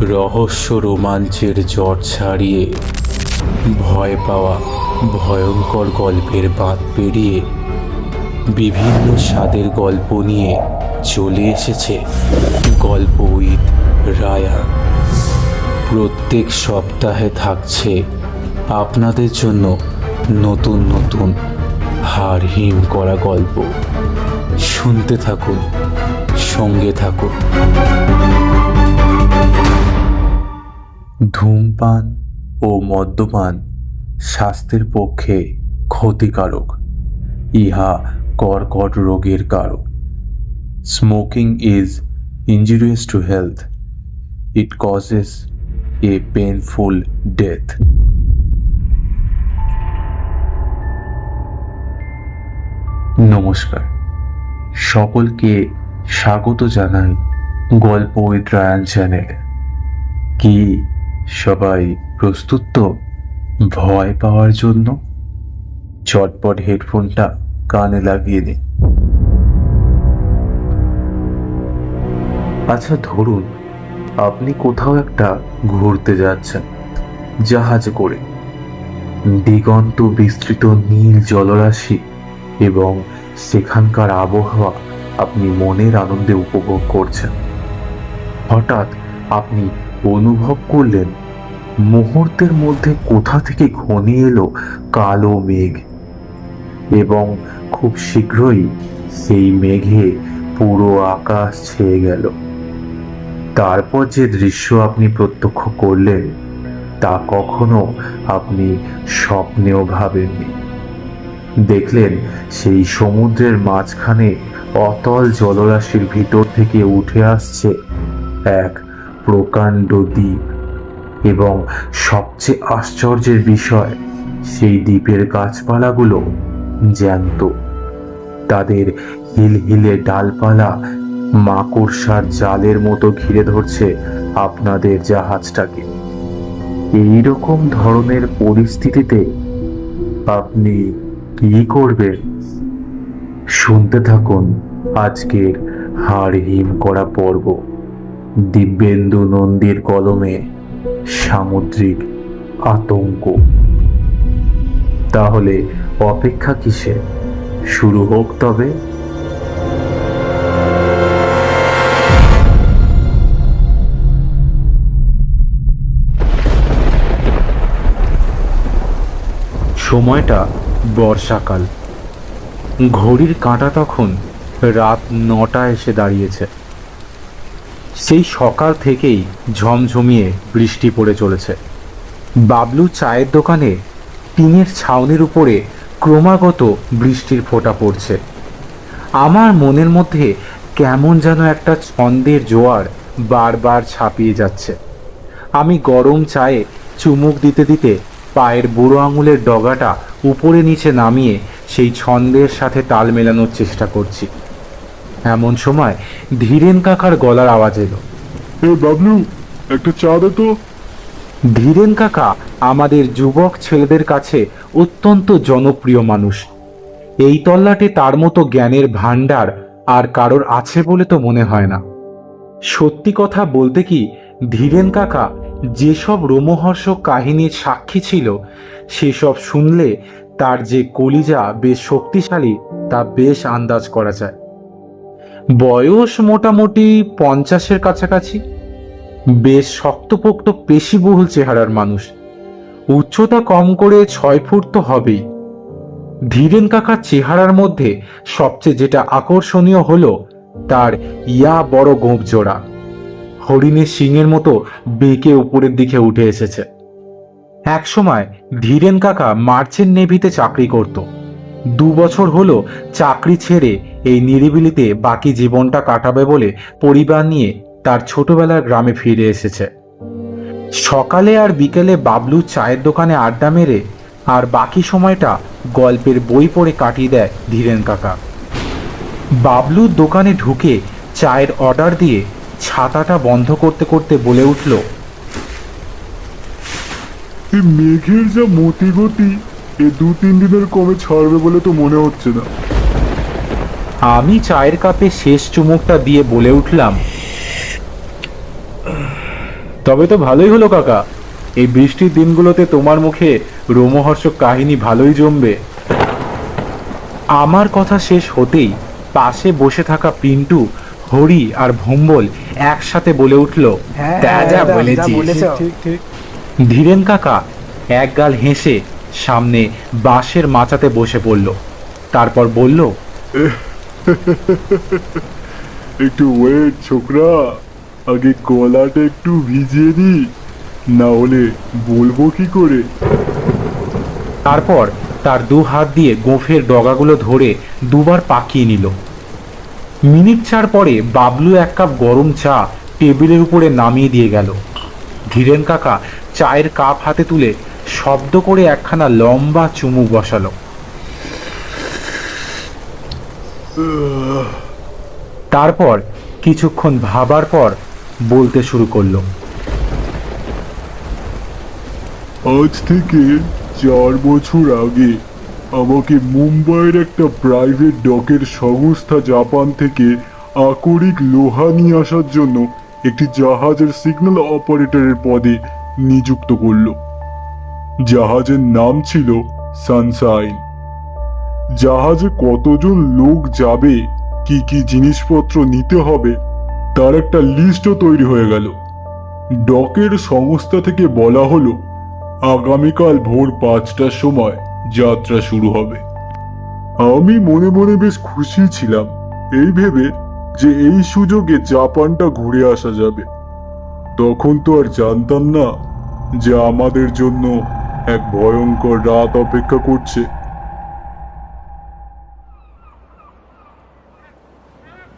রহস্য রোমাঞ্চের জট ছাড়িয়ে, ভয় পাওয়া ভয়ঙ্কর গল্পের বাঁধ পেরিয়ে, বিভিন্ন স্বাদের গল্প নিয়ে চলে এসেছে গল্প উইথ রায়া প্রত্যেক সপ্তাহে থাকছে আপনাদের জন্য নতুন নতুন হার হিম করা গল্প। শুনতে থাকুন, সঙ্গে থাকুন। ধূমপান ও মদ্যপান স্বাস্থ্যের পক্ষে ক্ষতিকারক। ইহা কর্কট রোগের কারক। Smoking is injurious to health it causes a painful death নমস্কার। সকলকে স্বাগত জানাই গল্প উইথ রায়ান চ্যানেলে। কি সবাই প্রস্তুত তো ভয় পাওয়ার জন্য? চটপট হেডফোনটা কানে লাগিয়ে দিন আচ্ছা ধরুন আপনি কোথাও একটা ঘুরতে যাচ্ছেন, জাহাজে করে। দিগন্ত বিস্তৃত নীল জলরাশি এবং সেখানকার আবহাওয়া আপনি মনের আনন্দে উপভোগ করছেন। হঠাৎ আপনি অনুভব করলেন, মুহূর্তের মধ্যে কোথা থেকে ঘনিয়ে এলো কালো মেঘ। এবং খুব শীঘ্রই সেই মেঘে পুরো আকাশ ছেয়ে গেল। তারপর যে দৃশ্য আপনি প্রত্যক্ষ করলেন, তা কখনো আপনি স্বপ্নেও ভাবেননি। দেখলেন সেই সমুদ্রের মাঝখানে অতল জলরাশির ভিতর থেকে উঠে আসছে এক প্রকাণ্ড দ্বীপ। এবং সবচেয়ে আশ্চর্যের বিষয়, সেই দ্বীপের গাছপালাগুলো জ্যান্ত। তাদের হিলহিলে ডালপালা মাকড়সার জালের মতো ঘিরে ধরছে আপনাদের জাহাজটাকে। এই রকম ধরনের পরিস্থিতিতে আপনি কি করবেন? শুনতে থাকুন আজকের হাড় হিম করা পর্ব। দিব্যেন্দু নন্দীর কলমে সামুদ্রিক আতঙ্ক। তাহলে অপেক্ষা কিসে? শুরু হোক তবে। সময়টা বর্ষাকাল। ঘড়ির কাঁটা তখন রাত নটা এসে দাঁড়িয়েছে। সেই সকাল থেকেই ঝমঝমিয়ে বৃষ্টি পড়ে চলেছে। বাবলু চায়ের দোকানে টিনের ছাউনির উপরে ক্রমাগত বৃষ্টির ফোঁটা পড়ছে। আমার মনের মধ্যে কেমন যেন একটা ছন্দের জোয়ার বারবার ছাপিয়ে যাচ্ছে। আমি গরম চায়ে চুমুক দিতে দিতে পায়ের বুড়ো আঙুলের ডগাটা উপরে নিচে নামিয়ে সেই ছন্দের সাথে তাল মেলানোর চেষ্টা করছি। এমন সময় ধীরেন কাকার গলার আওয়াজ এলো। এ বাবলু একটা চা দে তো। ধীরেন কাকা আমাদের যুবক ছেলেদের কাছে অত্যন্ত জনপ্রিয় মানুষ। এই তল্লাটে তার মতো জ্ঞানের ভাণ্ডার আর কারোর আছে বলে তো মনে হয় না। সত্যি কথা বলতে কি ধীরেন কাকা যেসব রোমহর্ষক কাহিনীর সাক্ষী ছিল সেসব শুনলে তার যে কলিজা বেশ শক্তিশালী তা বেশ আন্দাজ করা যায়। বয়স মোটামুটি পঞ্চাশের কাছাকাছি। বেশ শক্তপোক্ত পেশিবহুল চেহারার মানুষ। উচ্চতা কম করে ছয় ফুট তো হবেই। ধীরেন কাকার চেহারার মধ্যে সবচেয়ে যেটা আকর্ষণীয় হলো তার ইয়া বড় গোঁপ জোড়া। হরিণের শিংয়ের মতো বেঁকে উপরের দিকে উঠে এসেছে। একসময় ধীরেন কাকা মার্চেন্ট নেভিতে চাকরি করত। দু বছর হলো চাকরি ছেড়ে এই নিরিবিলিতে বাকি জীবনটা কাটাবে বলে পরিবার নিয়ে তার ছোটবেলার গ্রামে ফিরে এসেছে। সকালে আর বিকেলে বাবলু চায়ের দোকানে আড্ডা মেরে আর বাকি সময়টা গল্পের বই পড়ে কাটিয়ে দেয় ধীরেন কাকা। বাবলুর দোকানে ঢুকে চায়ের অর্ডার দিয়ে ছাতাটা বন্ধ করতে করতে বলে উঠল মেঘের যা মতি গতি এ দু তিন দিনের কমে ছাড়বে বলে তো মনে হচ্ছে না। আমি চায়ের কাপে শেষ চুমুকটা দিয়ে বলে উঠলাম তবে তো ভালোই হলো কাকা। এই বৃষ্টির দিনগুলোতে তোমার মুখে রোমহর্ষক কাহিনী ভালোই জমবে। আমার কথা শেষ হতেই পাশে বসে থাকা পিন্টু হরি আর ভম্বল একসাথে বলে উঠল হ্যাঁ, তা যা একদম, যা বলেছিস। বলেছ। ঠিক ঠিক ধীরেন কাকা এক গাল হেসে সামনে বাঁশের মাচাতে বসে পড়ল। তারপর বলল একটু ওয়েট ছোকরা। আগে গলাটা একটু ভিজিয়ে দি না হলে বলব কি করে? তারপর তার দু হাত দিয়ে গোফের ডগাগুলো ধরে দুবার পাকিয়ে নিল। মিনিট চার পরে বাবলু এক কাপ গরম চা টেবিলের উপরে নামিয়ে দিয়ে গেল। ধীরেন কাকা চায়ের কাপ হাতে তুলে শব্দ করে একখানা লম্বা চুমুক বসালো। তারপর কিছুক্ষণ ভাবার পর বলতে শুরু করল। আজ থেকে চার বছর আগে আমাকে মুম্বাইয়ের একটা প্রাইভেট ডকের সংস্থা জাপান থেকে আকরিক লোহা নিয়ে আসার জন্য একটি জাহাজের সিগন্যাল অপারেটরের পদে নিযুক্ত করল। জাহাজের নাম ছিল সানশাইন জাহাজে কতজন লোক যাবে, কি কি জিনিসপত্র নিতে হবে, তার একটা লিস্টও তৈরি হয়ে গেল। ডকের সংস্থা থেকে বলা হলো, আগামীকাল ভোর পাঁচটার সময় যাত্রা শুরু হবে। আমি মনে মনে বেশ খুশি ছিলাম, এই ভেবে যে এই সুযোগে জাপানটা ঘুরে আসা যাবে। তখন তো আর জানতাম না যে আমাদের জন্য এক ভয়ঙ্কর রাত অপেক্ষা করছে।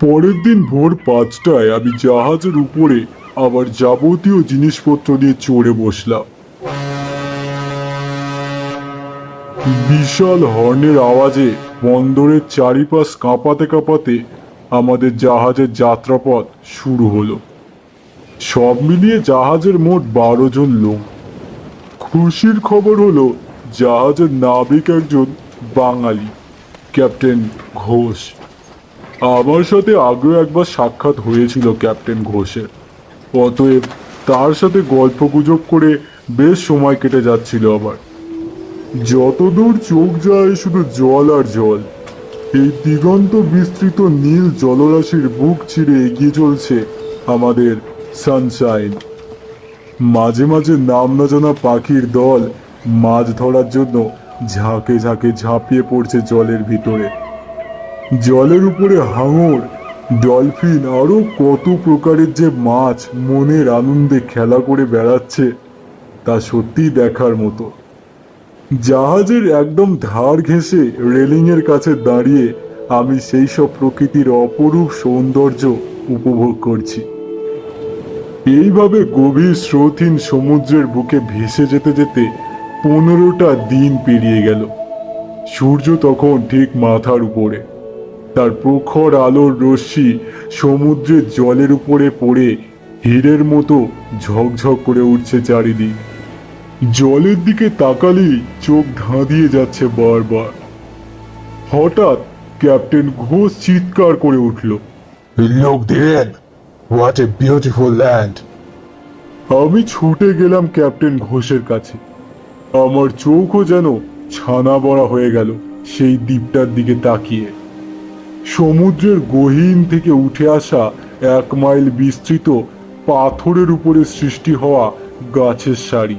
পরের দিন ভোর পাঁচটায় আমি জাহাজের উপরে আবার যাবতীয় জিনিসপত্র নিয়ে চড়ে বসলাম। বিশাল হর্নের আওয়াজে বন্দরের চারিপাশ কাঁপাতে কাঁপাতে আমাদের জাহাজের যাত্রাপথ শুরু হলো। সব মিলিয়ে জাহাজের মোট বারো জন লোক। খুশির খবর হলো, জাহাজের নাবিক একজন বাঙালি, ক্যাপ্টেন ঘোষ। আমার সাথে আগেও একবার সাক্ষাৎ হয়েছিল ক্যাপ্টেন ঘোষের। অতএব তার সাথে গল্প গুজব করে বেশ সময় কেটে যাচ্ছিল আবার যতদূর চোখ যায় শুধু জল আর জল। এই দিগন্ত বিস্তৃত নীল জলরাশির বুক ছিঁড়ে এগিয়ে চলছে আমাদের সানশাইন। মাঝে মাঝে নাম না জানা পাখির দল মাছ ধরার জন্য ঝাঁকে ঝাঁকে ঝাঁপিয়ে পড়ছে জলের ভিতরে। জলের উপরে হাঙর, ডলফিন আরও কত প্রকারের যে মাছ মনের আনন্দে খেলা করে বেড়াচ্ছে তা সত্যিই দেখার মতো। জাহাজের একদম ধার ঘেঁষে রেলিংয়ের কাছে দাঁড়িয়ে আমি সেই সব প্রকৃতির অপরূপ সৌন্দর্য উপভোগ করছি। এইভাবে গভীর স্রোতহীন সমুদ্রের বুকে ভেসে যেতে যেতে পনেরোটা দিন পেরিয়ে গেল। সূর্য তখন ঠিক মাথার উপরে। তার প্রখর আলোর রশ্মি সমুদ্রের জলের উপরে পড়ে হীরের মতো ঝকঝক করে উঠছে চারিদিক। জলের দিকে তাকালেই চোখ ধাঁধিয়ে যাচ্ছে বারবার। হঠাৎ ক্যাপ্টেন ঘোষ চিৎকার করে উঠল Look, Dhiren, what a beautiful land. আমি ছুটে গেলাম ক্যাপ্টেন ঘোষের কাছে। আমার চোখও যেন ছানা বড়া হয়ে গেল সেই দ্বীপটার দিকে তাকিয়ে। সমুদ্রের গহীন থেকে উঠে আসা এক মাইল বিস্তৃত পাথরের উপরে সৃষ্টি হওয়া গাছের সারি।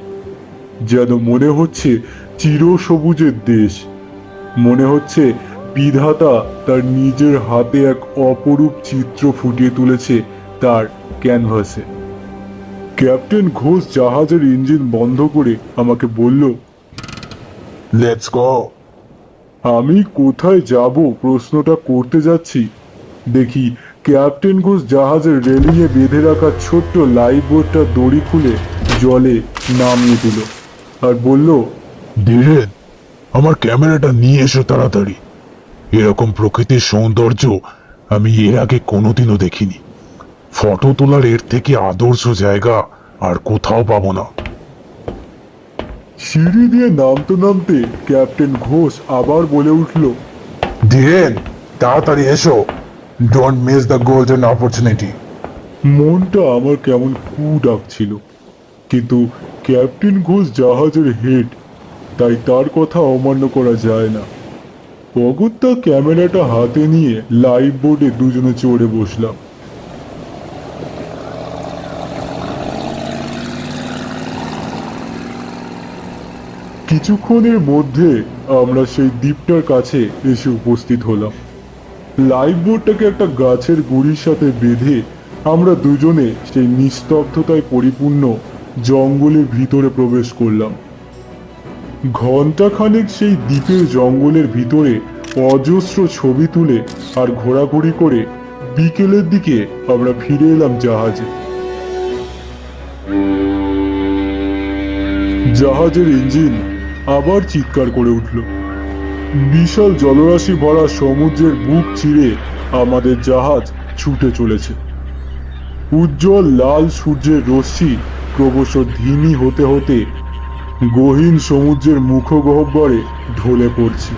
যেন মনে হচ্ছে চিরসবুজের দেশ। মনে হচ্ছে বিধাতা তার নিজের হাতে এক অপরূপ চিত্র ফুটিয়ে তুলেছে তার ক্যানভাসে। ক্যাপ্টেন ঘোষ জাহাজের ইঞ্জিন বন্ধ করে আমাকে বলল, Let's go. আমি কোথায় যাব প্রশ্নটা করতে যাচ্ছি। দেখি, ক্যাপ্টেন ঘোষ জাহাজের রেলিংয়ে বেঁধে রাখা ছোট্ট লাইফ বোটটা দড়ি খুলে জলে নামিয়ে দিল আর বলল ধীরেন আমার ক্যামেরাটা নিয়ে এসো তাড়াতাড়ি। এরকম প্রকৃতির সৌন্দর্য আমি এর আগে কোনোদিনও দেখিনি। ফটো তোলার এর থেকে আদর্শ জায়গা আর কোথাও পাবো না। সিঁড়ি দিয়ে নামতে নামতে ক্যাপ্টেন ঘোষ আবার বলে উঠল, ধীরেন, তাড়াতাড়ি এসো। Don't miss the golden opportunity মনটা আমার কেমন কু ডাকছিল, কিন্তু ক্যাপ্টেন ঘোষ জাহাজের হেড, তাই তার কথা অমান্য করা যায় না। অগত্যা ক্যামেরাটা হাতে নিয়ে লাইভ বোর্ডে দুজনে চড়ে বসলাম। কিছুক্ষণের মধ্যে আমরা সেই দ্বীপটার কাছে এসে উপস্থিত হলাম। লাইভ বোর্ডটাকে একটা গাছের গুড়ির সাথে বেঁধে আমরা দুজনে সেই নিস্তব্ধতায় পরিপূর্ণ জঙ্গলের ভিতরে প্রবেশ করলাম। ঘন্টাখানেক সেই দ্বীপের জঙ্গলের ভিতরে অজস্র ছবি তুলে আর ঘোরাঘুরি করে বিকেলের দিকে আমরা ফিরে এলাম জাহাজে। জাহাজের ইঞ্জিন আবার চিৎকার করে উঠল। বিশাল জলরাশি ভরা সমুদ্রের বুক চিরে আমাদের জাহাজ ছুটে চলেছে। উজ্জ্বল লাল সূর্যের রশ্মি ক্রমশ ধিমি হতে হতে গহীন সমুদ্রের মুখগহ্বরে ঢলে পড়ছে।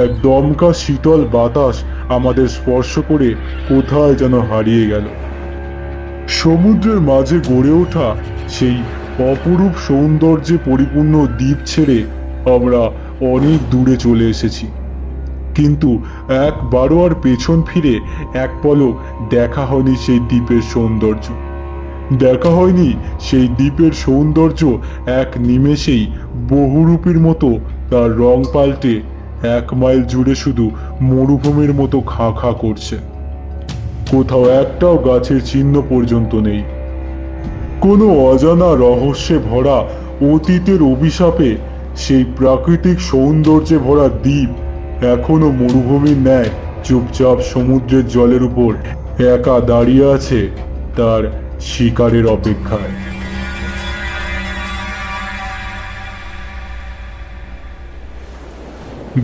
এক দমকা শীতল বাতাস আমাদের স্পর্শ করে কোথায় যেন হারিয়ে গেল। সমুদ্রের মাঝে গড়ে ওঠা সেই অপরূপ সৌন্দর্যে পরিপূর্ণ দ্বীপ ছেড়ে আমরা অনেক দূরে চলে এসেছি। কিন্তু একবারও আর পেছন ফিরে এক পলক দেখা হয়নি সেই দ্বীপের সৌন্দর্য। দেখা হয়নি সেই দ্বীপের সৌন্দর্য এক নিমেষেই বহুরূপীর মতো তার রং পাল্টে এক মাইল জুড়ে শুধু মরুভূমির মতো খা খা করছে। কোথাও একটাও গাছের চিহ্ন পর্যন্ত নেই। কোনো অজানা রহস্যে ভরা অতীতের অভিশাপে, সেই প্রাকৃতিক সৌন্দর্যে ভরা দ্বীপ এখনও মরুভূমির ন্যায় চুপচাপ সমুদ্রের জলের উপর একা দাঁড়িয়ে আছে তার শিকারের অপেক্ষায়।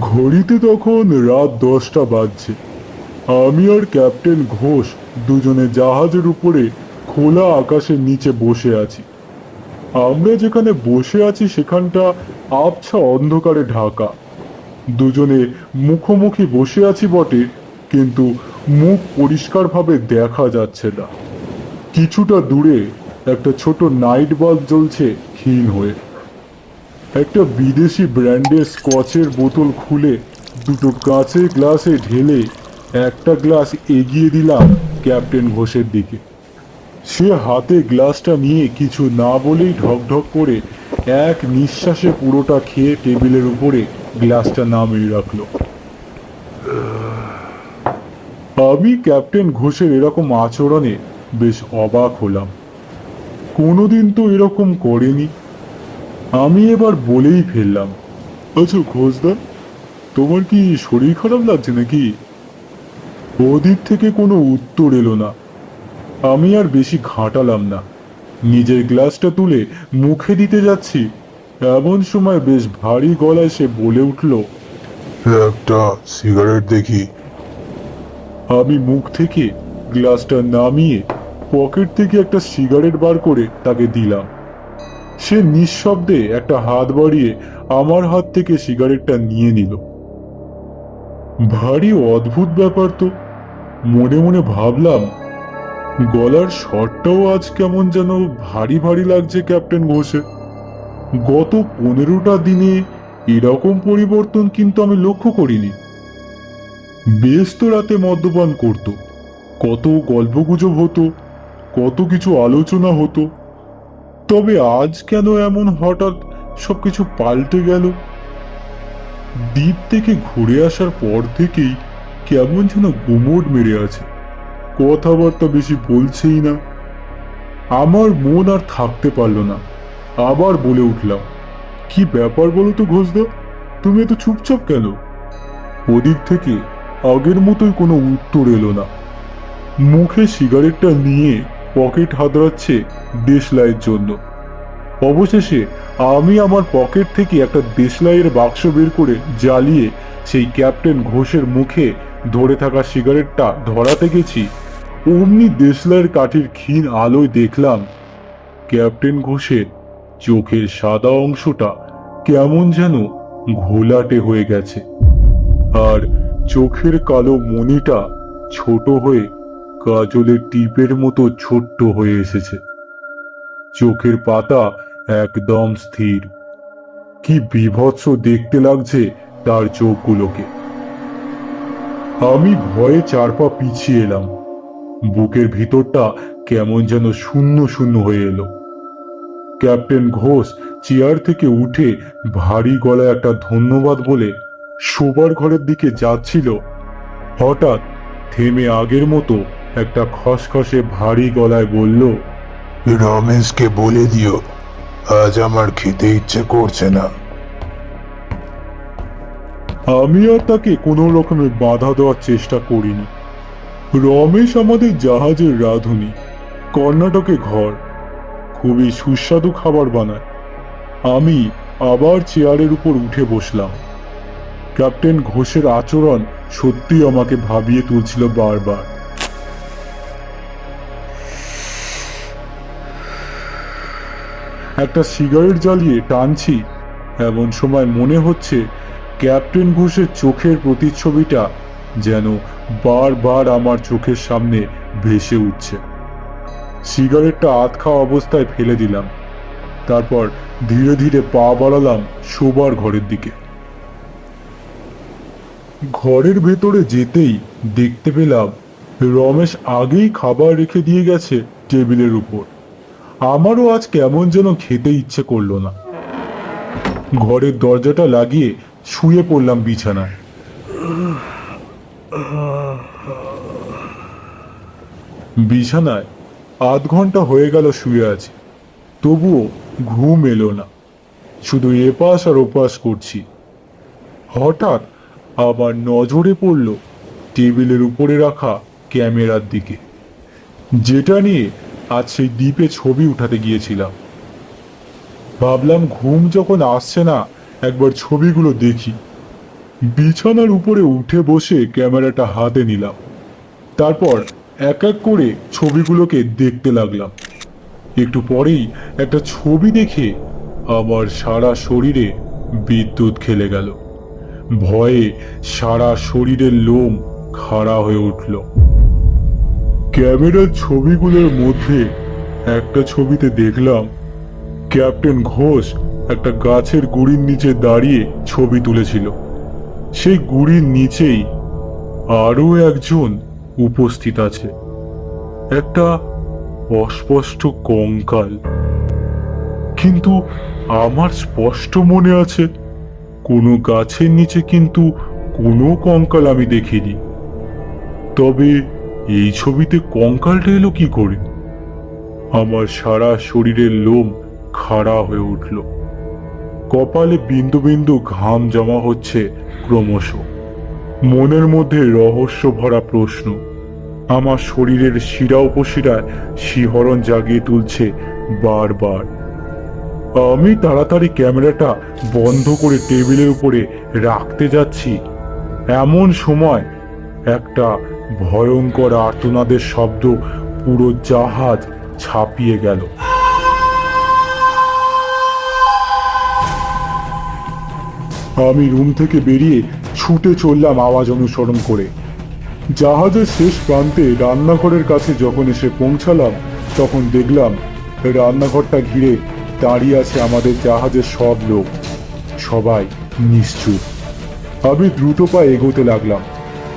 ঘড়িতে তখন রাত দশটা বাজছে। আমি আর ক্যাপ্টেন ঘোষ দুজনে জাহাজের উপরে খোলা আকাশের নিচে বসে আছি। আমরা যেখানে বসে আছি, সেখানটা আবছা অন্ধকারে ঢাকা। দুজনে মুখোমুখি বসে আছি বটে, কিন্তু মুখ পরিষ্কারভাবে দেখা যাচ্ছে না। কিছুটা দূরে একটা ছোট নাইট বাল্ব জ্বলছে ক্ষীণ হয়ে। একটা বিদেশি ব্র্যান্ডের স্কচের বোতল খুলে দুটো কাঁচের গ্লাসে ঢেলে একটা গ্লাস এগিয়ে দিলাম ক্যাপ্টেন ঘোষের দিকে। সে হাতে গ্লাসটা নিয়ে কিছু না বলেই ঢকঢক করে এক নিঃশ্বাসে পুরোটা খেয়ে টেবিলের উপরে গ্লাসটা নামিয়ে রাখল। আমি ক্যাপ্টেন ঘোষের এরকম আচরণে বেশ অবাক হলাম। কোনোদিন তো এরকম করেনি। আমি এবার বলেই ফেললাম আচ্ছা ঘোষদা, তোমার কি শরীর খারাপ লাগছে নাকি? ওদিক থেকে কোনো উত্তর এলো না। আমি আর বেশি ঘাঁটালাম না। নিজের গ্লাসটা তুলে মুখে দিতে যাচ্ছি। এমন সময় বেশ ভারী গলায় সে বলে উঠল একটা সিগারেট দেখি। আমি মুখ থেকে গ্লাসটা নামিয়ে পকেট থেকে একটা সিগারেট বার করে তাকে দিলাম। সে নিঃশব্দে একটা হাত বাড়িয়ে আমার হাত থেকে সিগারেটটা নিয়ে নিল। ভারী অদ্ভুত ব্যাপার তো। মনে মনে ভাবলাম গলার স্বরটাও আজ কেমন যেন ভারী ভারী লাগছে, ক্যাপ্টেন ঘোষের গত পনেরোটা দিনে এরকম পরিবর্তন কিন্তু আমি লক্ষ্য করিনি। বেশ তো রাতে মদ্যপান করত। কত গল্পগুজব হতো, কত কিছু আলোচনা হতো। তবে আজ কেন এমন হঠাৎ সবকিছু পাল্টে গেল? দ্বীপ থেকে ঘুরে আসার পর থেকেই কেমন যেন গুমোট মেরে আছে। কথাবার্তা বেশি বলছেই না। আমার মন আর থাকতে পারল না। আবার বলে উঠলাম, কি ব্যাপার বলো তো ঘোষদা? তুমি এত চুপচাপ কেন? ওদিক থেকে আগের মতোই কোনো উত্তর এলো না। মুখে সিগারেটটা নিয়ে পকেট হাতড়াচ্ছে দেশলাইয়ের জন্য। অবশেষে আমি আমার পকেট থেকে একটা দেশলাইয়ের বাক্স বের করে জ্বালিয়ে সেই ক্যাপ্টেন ঘোষের মুখে ধরে থাকা সিগারেটটা ধরাতে গেছি। অমনি দেশলাইয়ের কাঠির ক্ষীণ আলোয় দেখলাম, ক্যাপ্টেন ঘোষের চোখের সাদা অংশটা কেমন যেন ঘোলাটে হয়ে গেছে। আর চোখের কালো মনিটা ছোট হয়ে কাজলের টিপের মতো ছোট্ট হয়ে এসেছে। চোখের পাতা একদম স্থির। কি বিভৎস দেখতে লাগছে তার চোখগুলোকে। আমি ভয়ে চার পা পিছিয়ে এলাম। বুকের ভিতরটা কেমন যেন শূন্য শূন্য হয়ে এলো। ক্যাপ্টেন ঘোষ চেয়ার থেকে উঠে ভারী গলায় একটা ধন্যবাদ বলে শোবার ঘরের দিকে যাচ্ছিল। হঠাৎ থেমে আগের মতো একটা খসখসে ভারী গলায় বলল, রমেশকে বলে দিও, আজ আমার খেতে ইচ্ছে করছে না। আমি আর তাকে কোনো রকমে বাধা দেওয়ার চেষ্টা করিনি। রমেশ আমাদের জাহাজের রাঁধুনি, কর্ণাটকে ঘর। খুবই সুস্বাদু খাবার বানায়। আমি আবার চেয়ারের উপর উঠে বসলাম। ক্যাপ্টেন ঘোষের আচরণ সত্যি আমাকে ভাবিয়ে তুলছিল বারবার। একটা সিগারেট জ্বালিয়ে টানছি, এমন সময় মনে হচ্ছে ক্যাপ্টেন ঘোষের চোখের প্রতিচ্ছবিটা যেন বারবার আমার চোখের সামনে ভেসে উঠছে। সিগারেটটা আধ খাওয়া অবস্থায় ফেলে দিলাম। তারপর ধীরে ধীরে পা বাড়ালাম শোবার ঘরের দিকে। ঘরের ভেতরে যেতেই দেখতে পেলাম রমেশ আগেই খাবার রেখে দিয়ে গেছে টেবিলের উপর। আমারও আজ কেমন যেন খেতে ইচ্ছে করল না। ঘরের দরজাটা লাগিয়ে শুয়ে পড়লাম বিছানায়। বিছানায় আধ ঘণ্টা হয়ে গেল শুয়ে আছি। তবুও ঘুম এলো না। শুধু এপাশ আর ওপাশ করছি। হঠাৎ আবার নজরে পড়ল টেবিলের উপরে রাখা ক্যামেরার দিকে। যেটা নিয়ে আজ সেই দ্বীপে ছবি উঠাতে গিয়েছিলাম। ভাবলাম ঘুম যখন আসছে না একবার ছবিগুলো দেখি। বিছানার উপরে উঠে বসে ক্যামেরাটা হাতে নিলাম। তারপর এক এক করে ছবিগুলোকে দেখতে লাগলাম। একটু পরেই একটা ছবি দেখে আমার সারা শরীরে বিদ্যুৎ খেলে গেল। ভয়ে সারা শরীরের লোম খাড়া হয়ে উঠল। ক্যামেরার ছবিগুলোর মধ্যে একটা ছবিতে দেখলাম, ক্যাপ্টেন ঘোষ একটা গাছের গুড়ির নিচে দাঁড়িয়ে ছবি তুলেছিল। সেই গুড়ির নিচেই আরও একজন উপস্থিত আছে। একটা অস্পষ্ট কঙ্কাল। কিন্তু আমার স্পষ্ট মনে আছে, কোনো গাছের নিচে কিন্তু কোনো কঙ্কাল আমি দেখিনি। তবে এই ছবিতে কঙ্কালটা এলো কি করে? আমার সারা শরীরের লোম খাড়া হয়ে উঠল। কপালে বিন্দু বিন্দু ঘাম জমা হচ্ছে ক্রমশ। মনের মধ্যে রহস্য ভরা প্রশ্ন। আমার শরীরের শিরা উপশিরায় শিহরণ জাগিয়ে তুলছে বারবার। আমি তাড়াতাড়ি ক্যামেরাটা বন্ধ করে টেবিলের উপরে রাখতে যাচ্ছি। এমন সময় একটা ভয়ঙ্কর আর্তনাদের শব্দ পুরো জাহাজ ছাপিয়ে গেল। আমি রুম থেকে বেরিয়ে ছুটে চললাম আওয়াজ অনুসরণ করে। জাহাজের শেষ প্রান্তে রান্নাঘরের কাছে যখন এসে পৌঁছালাম, তখন দেখলাম রান্নাঘরটা ঘিরে দাঁড়িয়ে আছে আমাদের জাহাজের সব লোক। সবাই নিশ্চুপ। আমি দ্রুত পা এগোতে লাগলাম।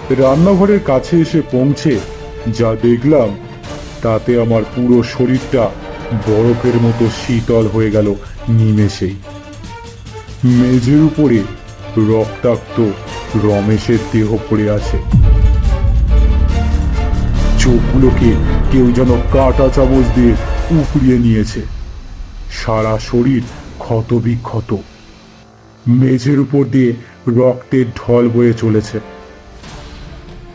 রান্নাঘরের কাছে এসে পৌঁছে যা দেখলাম, তাতে আমার পুরো শরীরটা বরফের মতো শীতল হয়ে গেল নিমেষেই। মেঝের উপরে রক্তাক্ত রমেশের দেহ পড়ে আছে। চোখগুলোকে কেউ যেন কাটা চামচ দিয়ে উপড়িয়ে নিয়েছে। সারা শরীর ক্ষত বিক্ষত মেঝের উপর দিয়ে রক্তের ঢল বয়ে চলেছে।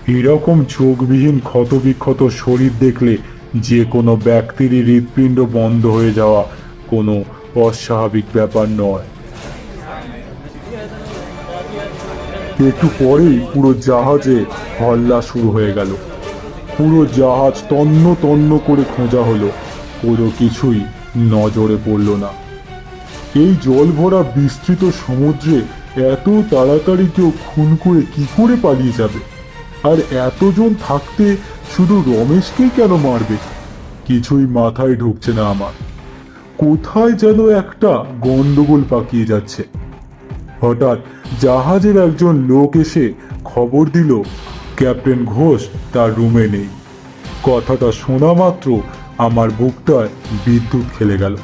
এরকম চোখবিহীন ক্ষত বিক্ষত শরীর দেখলে যে কোনো ব্যক্তিরই হৃৎপিণ্ড বন্ধ হয়ে যাওয়া কোনো অস্বাভাবিক ব্যাপার নয়। একটু পরেই পুরো জাহাজে হল্লা শুরু হয়ে গেল। পুরো জাহাজ তন্ন তন্ন করে খোঁজা হলো। কোনো কিছুই নজরে পড়ল না। এই জল ভরা বিস্তৃত সমুদ্রে এত তাড়াতাড়ি কেউ খুন করে কি করে পালিয়ে যাবে? আর এতজন থাকতে শুধু রমেশকেই কেন মারবে? কিছুই মাথায় ঢুকছে না আমার। কোথায় যেন একটা গন্ডগোল পাকিয়ে যাচ্ছে। হঠাৎ জাহাজের একজন লোক এসে খবর দিল, ক্যাপ্টেন ঘোষ তার রুমে নেই। কথাটা শোনা মাত্র আমার বুকটায় বিদ্যুৎ খেলে গেল।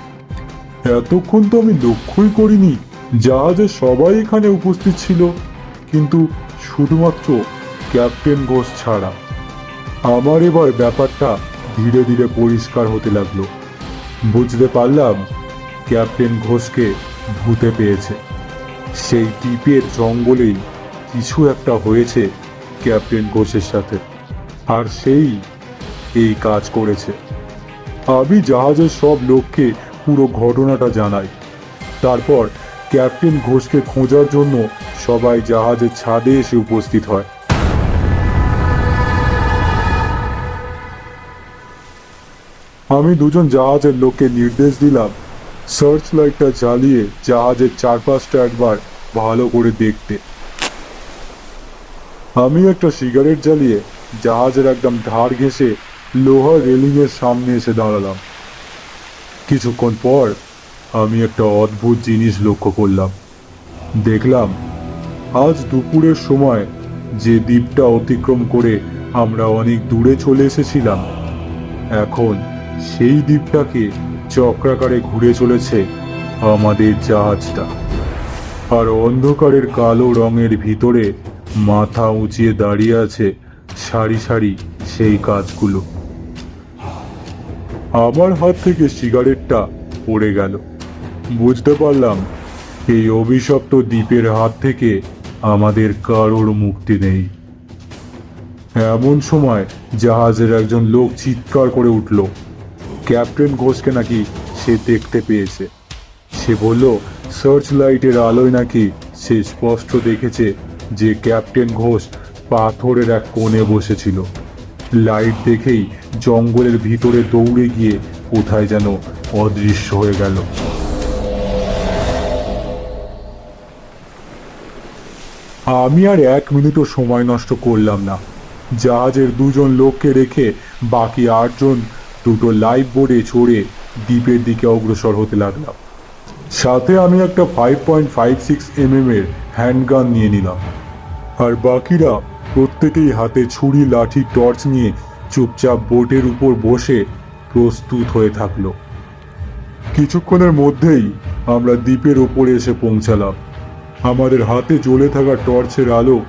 এতক্ষণ তো আমি লক্ষ্যই করিনি জাহাজে সবাই এখানে উপস্থিত ছিল, কিন্তু শুধুমাত্র ক্যাপ্টেন ঘোষ ছাড়া। আমার এবার ব্যাপারটা ধীরে ধীরে পরিষ্কার হতে লাগল। বুঝতে পারলাম ক্যাপ্টেন ঘোষকে ভূতে পেয়েছে। সেই দ্বীপের জঙ্গলেই কিছু একটা হয়েছে ক্যাপ্টেন ঘোষের সাথে। আর সেই এই কাজ করেছে। আমি জাহাজের সব লোককে পুরো ঘটনাটা জানাই। তারপর ক্যাপ্টেন ঘোষকে খোঁজার জন্য সবাই জাহাজের ছাদে এসে উপস্থিত হয়। আমি দুজন জাহাজের লোককে নির্দেশ দিলাম সার্চ লাইটটা জ্বালিয়ে জাহাজের চারপাশটা একবার ভালো করে দেখতে আমি একটা সিগারেট জ্বালিয়ে জাহাজের একদম ধার ঘেঁষে লোহার রেলিং এর সামনে এসে দাঁড়ালাম কিছুক্ষণ পর আমি একটা অদ্ভুত জিনিস লক্ষ্য করলাম দেখলাম আজ দুপুরের সময় যে দ্বীপটা অতিক্রম করে আমরা অনেক দূরে চলে এসেছিলাম এখন সেই দ্বীপটাকে চক্রাকারে ঘুরে চলেছে আমাদের জাহাজটা। আর অন্ধকারের কালো রঙের ভিতরে মাথা উঁচিয়ে দাঁড়িয়ে আছে সারি সারি সেই কাজগুলো। আমার হাত থেকে সিগারেটটা পড়ে গেল। বুঝতে পারলাম, এই অভিশপ্ত দ্বীপের হাত থেকে আমাদের কারোর মুক্তি নেই। এমন সময় জাহাজের একজন লোক চিৎকার করে উঠল। ক্যাপ্টেন ঘোষকে নাকি সে দেখতে পেয়েছে। সে বলল সার্চ লাইটের আলোয় নাকি সে স্পষ্ট দেখেছে যে ক্যাপ্টেন ঘোষ পাথরের এক কোণে বসেছিল। লাইট দেখেই জঙ্গলের ভিতরে দৌড়ে গিয়ে কোথায় যেন অদৃশ্য হয়ে গেল। আমি আর এক মিনিটও সময় নষ্ট করলাম না। জাহাজের দুজন লোককে রেখে বাকি আটজন দুটো লাইফ বোর্ডে চড়ে দ্বীপের দিকে অগ্রসর হতে লাগলাম। সাথে আমি একটা five point five six MM এর হ্যান্ডগান নিয়ে নিলাম। আর বাকিরা প্রত্যেকেই হাতে ছুরি, লাঠি টর্চ নিয়ে চুপচাপ বোটের উপর বসে প্রস্তুত হয়ে থাকল। কিছুক্ষণের মধ্যেই আমরা দ্বীপের ওপরে এসে পৌঁছালাম। আমাদের হাতে জ্বলে থাকা টর্চের আলো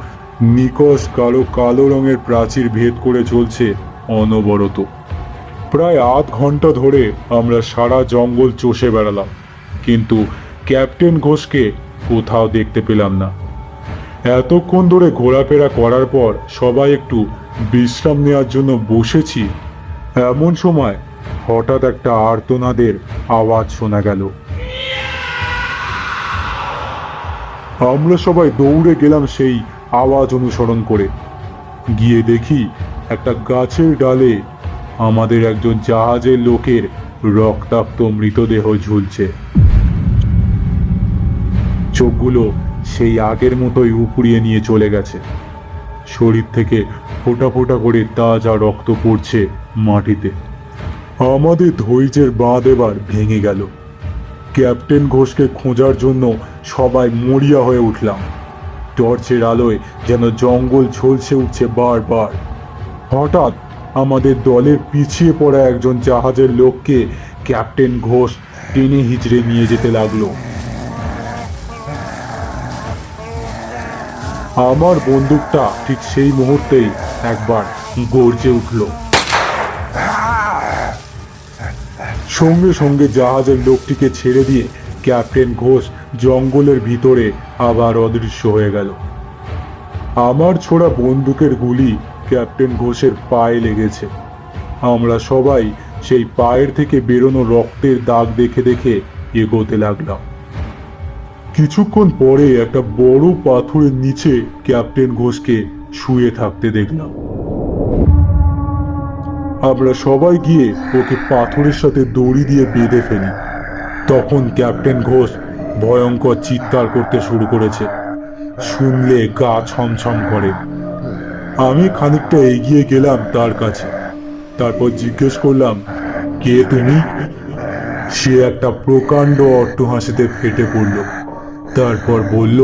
নিকশ কালো কালো রঙের প্রাচীর ভেদ করে চলছে অনবরত। প্রায় আধ ঘণ্টা ধরে আমরা সারা জঙ্গল চষে বেড়ালাম, কিন্তু ক্যাপ্টেন ঘোষকে কোথাও দেখতে পেলাম না। এতক্ষণ ধরে ঘোরাফেরা করার পর সবাই একটু বিশ্রাম নেওয়ার জন্য বসেছি। এমন সময় হঠাৎ একটা আর্তনাদের আওয়াজ শোনা গেল। আমরা সবাই দৌড়ে গেলাম সেই আওয়াজ অনুসরণ করে। গিয়ে দেখি একটা গাছের ডালে আমাদের একজন জাহাজের লোকের রক্তাক্ত মৃতদেহ ঝুলছে। চোখগুলো সেই আগের মতোই উপড়িয়ে নিয়ে চলে গেছে। শরীর থেকে ফোঁটা ফোটা করে তাজা রক্ত পড়ছে মাটিতে। আমাদের ধৈর্যের বাঁধ এবার ভেঙে গেল। ক্যাপ্টেন ঘোষকে খোঁজার জন্য সবাই মরিয়া হয়ে উঠলাম। টর্চের আলোয় যেন জঙ্গল ঝলসে উঠছে বারবার। হঠাৎ আমাদের দলের পিছিয়ে পড়া একজন জাহাজের লোককে ক্যাপ্টেন ঘোষ টেনে হিচড়ে নিয়ে যেতে লাগল। আমার বন্দুকটা ঠিক সেই মুহূর্তেই একবার গর্জে উঠল। সঙ্গে সঙ্গে জাহাজের লোকটিকে ছেড়ে দিয়ে ক্যাপ্টেন ঘোষ জঙ্গলের ভিতরে আবার অদৃশ্য হয়ে গেল। আমার ছোড়া বন্দুকের গুলি ক্যাপ্টেন ঘোষের পায়ে লেগেছে। আমরা সবাই সেই পায়ের থেকে বেরোনো রক্তের দাগ দেখে দেখে এগোতে লাগলাম। কিছুক্ষণ পরে একটা বড় পাথরের নিচে ক্যাপ্টেন ঘোষকে শুয়ে থাকতে দেখলাম। আমরা সবাই গিয়ে ওকে পাথরের সাথে দড়ি দিয়ে বেঁধে ফেলি। তখন ক্যাপ্টেন ঘোষ ভয়ঙ্কর চিৎকার করতে শুরু করেছে। শুনলে গা ছমছম করে। আমি খানিকটা এগিয়ে গেলাম তার কাছে। তারপর জিজ্ঞেস করলাম, কে তুমি? সে একটা প্রকাণ্ড অট্টহাসিতে ফেটে পড়ল। তারপর বলল,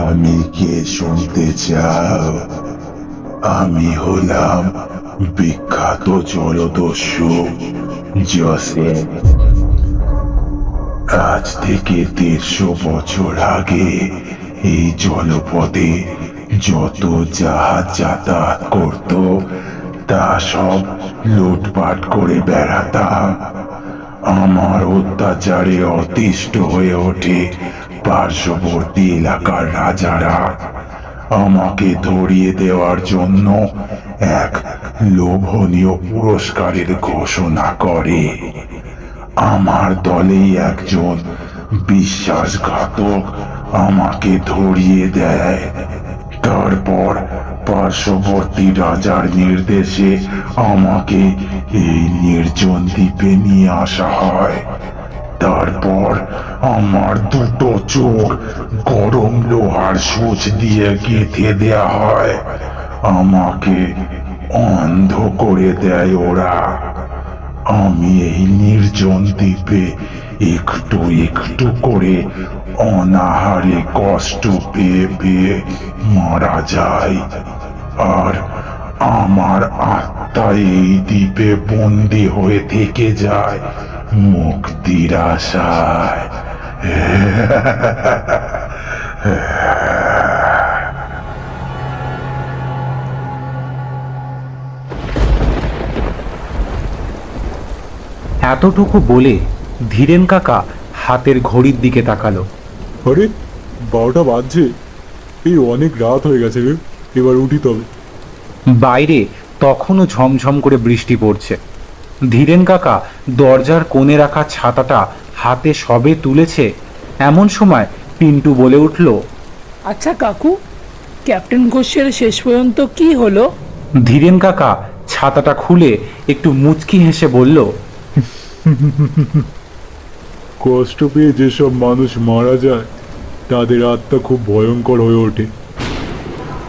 আমি কে শুনতে চাও? আমি হলাম বিখ্যাত জলদস্যু। জোসেফ আজ থেকে দেড়শো বছর আগে এই জলপথে যত জাহাজ যাতায়াত করত, তা সব লুটপাট করে বেড়াতাম। আমার অত্যাচারে অতিষ্ঠ হয়ে ওঠে পার্শ্ববর্তী এলাকার রাজারা। আমাকে ধরিয়ে দেওয়ার জন্য এক লোভনীয় পুরস্কারের ঘোষণা করে। আমার দলেই একজন বিশ্বাসঘাতক আমাকে ধরিয়ে দেয়। তারপর পার্শ্ববর্তী রাজার নির্দেশে আমাকে এই নির্জন দ্বীপে নিয়ে আসা হয়। তারপর আমার দুটো চোখ গরম লোহার সূচ দিয়ে গেঁথে দেয়া হয়। আমাকে অন্ধ করে দেয় ওরা। আমি এই নির্জন দ্বীপে একটু একটু করে অনাহারে কষ্ট পেয়ে পেয়ে মারা যায় আর আমার আত্মা এই দ্বীপে বন্দি হয়ে থেকে যায়। মুক্তির আশায় এতটুকু বলে ধীরেন কাকা হাতের ঘড়ির দিকে তাকালো। আরে বারোটা বাজছে। এই অনেক রাত হয়ে গেছে রে। এবার উঠি তবে। বাইরে তখনও ঝমঝম করে বৃষ্টি পড়ছে। ধীরেন কাকা দরজার কোণে রাখা ছাতাটা হাতে সবে তুলেছে। এমন সময় পিন্টু বলে উঠল আচ্ছা কাকু ক্যাপ্টেন ঘোষের শেষ পর্যন্ত কি হলো? ধীরেন কাকা ছাতাটা খুলে একটু মুচকি হেসে বলল কষ্ট পেয়ে যেসব মানুষ মারা যায় তাদের আত্মা খুব ভয়ঙ্কর হয়ে ওঠে।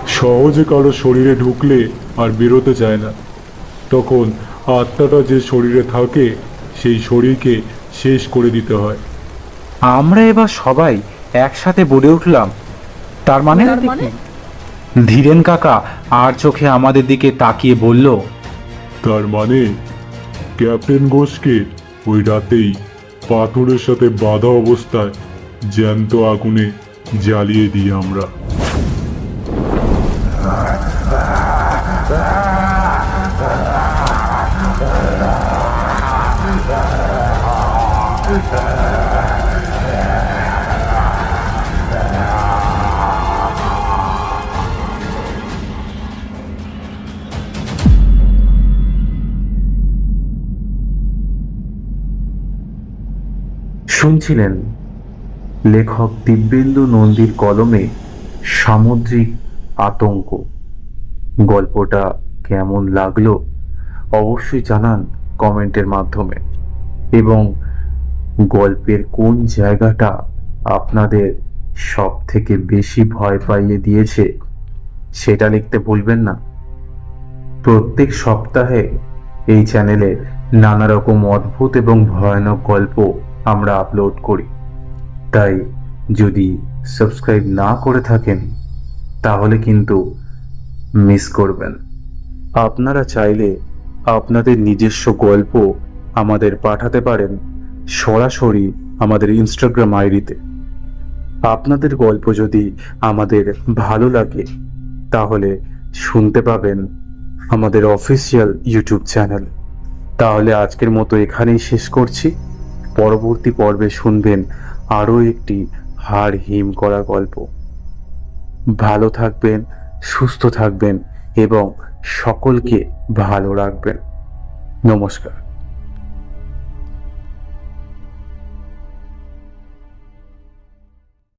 সহজে কারও শরীরে ঢুকলে আর বেরোতে চায় না। তখন আত্মাটা যে শরীরে থাকে সেই শরীরকে শেষ করে দিতে হয়। আমরা এবার সবাই একসাথে বলে উঠলাম তার মানে? মানে? ধীরেন কাকা আর চোখে আমাদের দিকে তাকিয়ে বলল তার মানে? ক্যাপ্টেন ঘোষকে ওই রাতেই পাথরের সাথে বাঁধা অবস্থায় জ্যান্ত আগুনে জ্বালিয়ে দিই আমরা। শুনছিলেন লেখক দিব্যেন্দু নন্দীর কলমে সামুদ্রিক আতঙ্ক। গল্পটা কেমন লাগল অবশ্যই জানান কমেন্টের মাধ্যমে। এবং গল্পের কোন জায়গাটা আপনাদের সব থেকে বেশি ভয় পাইয়ে দিয়েছে, সেটা লিখতে ভুলবেন না। প্রত্যেক সপ্তাহে এই চ্যানেলে নানা রকম অদ্ভুত এবং ভয়ানক গল্প আমরা আপলোড করি। তাই যদি সাবস্ক্রাইব না করে থাকেন, তাহলে কিন্তু মিস করবেন। আপনারা চাইলে আপনাদের নিজস্ব গল্প আমাদের পাঠাতে পারেন। সরাসরি আমাদের ইনস্টাগ্রাম আইডিতে। আপনাদের গল্প যদি আমাদের ভালো লাগে, তাহলে শুনতে পাবেন আমাদের অফিসিয়াল ইউটিউব চ্যানেল। তাহলে আজকের মতো এখানেই শেষ করছি। পরবর্তী পর্বে শুনবেন আরও একটি হাড় হিম করা গল্প। ভালো থাকবেন, সুস্থ থাকবেন এবং সকলকে ভালো রাখবেন। নমস্কার।